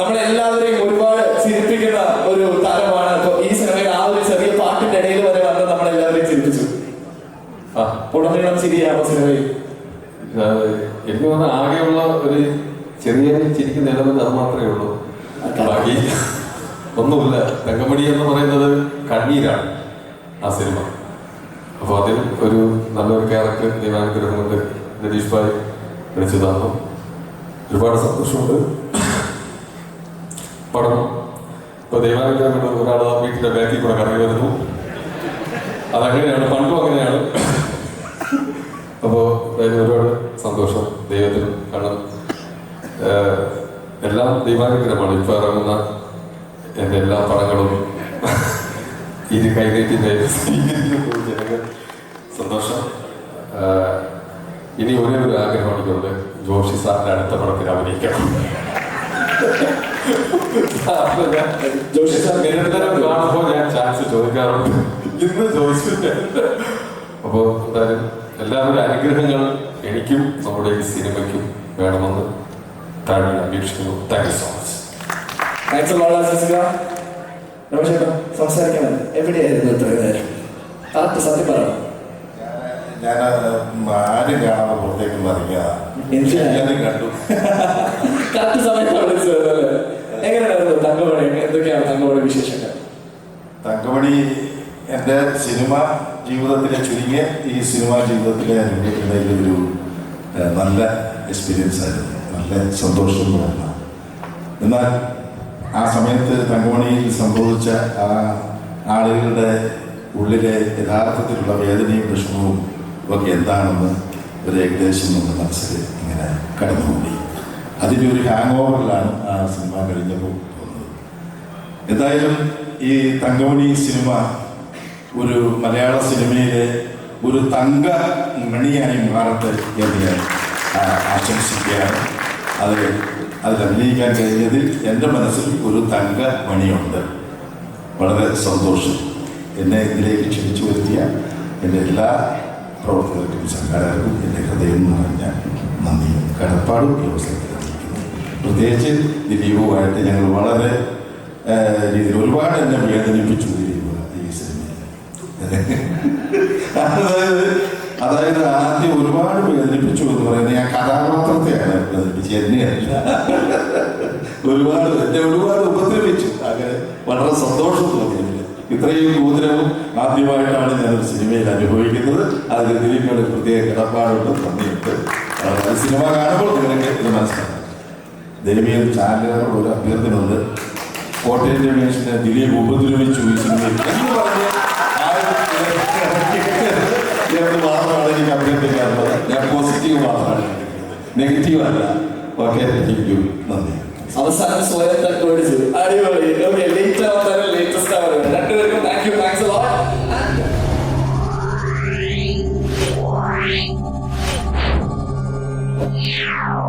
നമ്മളെല്ലാവരെയും ഒരുപാട് ചിരിപ്പിക്കുന്ന ഒരു താരമാണ്. ഇപ്പൊ ഈ സിനിമയിൽ ആ ഒരു ചെറിയ പാട്ടിന്റെ ഇടയിൽ വരെ വന്ന് നമ്മളെല്ലാവരെയും ചിരിപ്പിച്ചു. ആ, ഉടനീളം ചിരിയാണോ സിനിമയിൽ. എനിക്ക് തോന്നുന്ന ആകെയുള്ള ഒരു ചെറിയ ചിരിക്കുന്ന ഇടമെന്ന് അത് മാത്രമേ ഉള്ളൂ. ബാക്കി ഒന്നുമില്ല. തങ്കമണി എന്ന് പറയുന്നത് കണ്ണീരാണ് ആ സിനിമ. അപ്പോൾ അതിൽ ഒരു നല്ലൊരു ക്യാരക്ടർ ദൈവാനുഗ്രഹം കൊണ്ട് രതീഷ് ഭായ് വിളിച്ചു തന്നു ഒരുപാട് സന്തോഷമുണ്ട്. പടം. ഇപ്പൊ ദൈവാനുഗ്രഹം കൊണ്ട് ഒരാൾ ആ വീട്ടിന്റെ ബാക്കിൽ കൂടെ കറങ്ങി വരുന്നു. അതങ്ങനെയാണ് പണ്ടും അങ്ങനെയാണ്. അതിന് ഒരുപാട് സന്തോഷം ദൈവത്തിനും. കാരണം എല്ലാം ദൈവാനുഗ്രഹമാണ്. ഇപ്പൊ ഇറങ്ങുന്ന എന്റെ എല്ലാ പടങ്ങളും ഇരു കൈനീട്ടിന്റെ സന്തോഷം. ഇനി ഒരേ ഒരു ആഗ്രഹമാണ് എനിക്കുണ്ട് ജോഷി സാറിന്റെ അടുത്ത പടത്തിൽ അഭിനയിക്കണം ജോഷി സാർ നിരന്തരം കാണുമ്പോൾ ഞാൻ ചാൻസ് ചോദിക്കാറുണ്ട് ഇന്ന് ചോദിച്ചില്ല അപ്പോൾ എന്തായാലും എല്ലാവരുടെ അനുഗ്രഹങ്ങൾ എനിക്കും നമ്മുടെ ഈ സിനിമയ്ക്കും വേണമെന്ന് താഴെ അപേക്ഷിക്കുന്നു thank you so much thanks രമേശേട്ടാ സംസാരിക്കാൻ എവിടെയായിരുന്നു ഇത്രയും നേരം കറക്റ്റ് സത്യം പറയണം ഞാൻ ആരും കാണാതെ പുറത്തേക്ക് മറിഞ്ഞതാ കറക്റ്റ് സമയത്ത് എങ്ങനെയായിരുന്നു തങ്കമണി? എന്തൊക്കെയാണ് തങ്കമണി വിശേഷങ്ങൾ? തങ്കമണി എന്റെ സിനിമ ജീവിതത്തിലെ ചുരുങ്ങിയ ഈ സിനിമ ജീവിതത്തിലെ ഒരു നല്ല എക്സ്പീരിയൻസ് ആയിരുന്നു. നല്ല സന്തോഷം തോന്നുന്ന എന്നാൽ ആ സമയത്ത് തങ്കമണിയിൽ സംഭവിച്ച ആ ആളുകളുടെ ഉള്ളിലെ യഥാർത്ഥത്തിലുള്ള വേദനയും വിഷമവും ഒക്കെ എന്താണെന്ന് ഒരു ഏകദേശം നമ്മുടെ മനസ്സിൽ ഇങ്ങനെ കടന്നുകൂടി. അതിന്റെ ഒരു ഹാങ് ഓവറിലാണ് ആ സിനിമ കഴിഞ്ഞപ്പോൾ തോന്നുന്നത്. എന്തായാലും ഈ തങ്കമണി സിനിമ ഒരു മലയാള സിനിമയിലെ ഒരു തങ്ക മണിയായി മാറട്ടെ എന്ന് ഞാൻ ആശംസിക്കുകയാണ്. അത് അതിൽ അഭിനയിക്കാൻ കഴിഞ്ഞതിൽ എന്റെ മനസ്സിൽ ഒരു തങ്ക മണിയുണ്ട്. വളരെ സന്തോഷം. എന്നെ ഇതിലേക്ക് ക്ഷണിച്ചു വരുത്തിയ എന്റെ എല്ലാ പ്രവർത്തകർക്കും സംഘാടകർക്കും എന്റെ ഹൃദയം നിറഞ്ഞ നന്ദിയും കടപ്പാടും ഈ പ്രത്യേകിച്ച് ദിലീപുമായിട്ട് ഞങ്ങൾ വളരെ രീതിയിൽ ഒരുപാട് എന്നെ വേദനിപ്പിച്ചു ഈ സിനിമയിൽ. അതായത് അതായത് ആദ്യം ഒരുപാട് വേദനിപ്പിച്ചു എന്ന് പറയുന്നത് ഞാൻ കഥാപാത്രത്തെയാണ് വേദനിപ്പിച്ചു എന്നെയല്ല. ഒരുപാട് എന്നെ ഒരുപാട് ഉപദ്രവിച്ചു. അങ്ങനെ വളരെ സന്തോഷം തോന്നി ഇത്രയും ഉപദ്രവം ആദ്യമായിട്ടാണ് ഞാൻ ഒരു സിനിമയിൽ അനുഭവിക്കുന്നത്. അതിൽ ദിലീപിനോട് പ്രത്യേക കടപ്പാടുണ്ട് നന്ദിയുണ്ട്. സിനിമ കാണുമ്പോൾ നിങ്ങൾക്ക് ഒരു ചാനലുകാരോട് ഒരു അഭ്യർത്ഥനയുണ്ട്. കോട്ടയം രമേശിനെ ദിലീപ് ഉപദ്രവിച്ചു ഈ സിനിമയിൽ. എന്ന് പറഞ്ഞ് മാത്രമാണ് എനിക്ക് അഭ്യർത്ഥിക്കാറുള്ളത് ഞാൻ പോസിറ്റീവ് മാത്രമാണ് നെഗറ്റീവ് അല്ല. ഓക്കെ താങ്ക് യു നന്ദി. അവസാനം സ്വയം തട്ടോടിച്ചു അടിപൊളി. ഓക്കെ ലേറ്റ് ലേറ്റസ്റ്റ് രണ്ടുപേർക്കും താങ്ക് യു താങ്ക്സ് Yeah.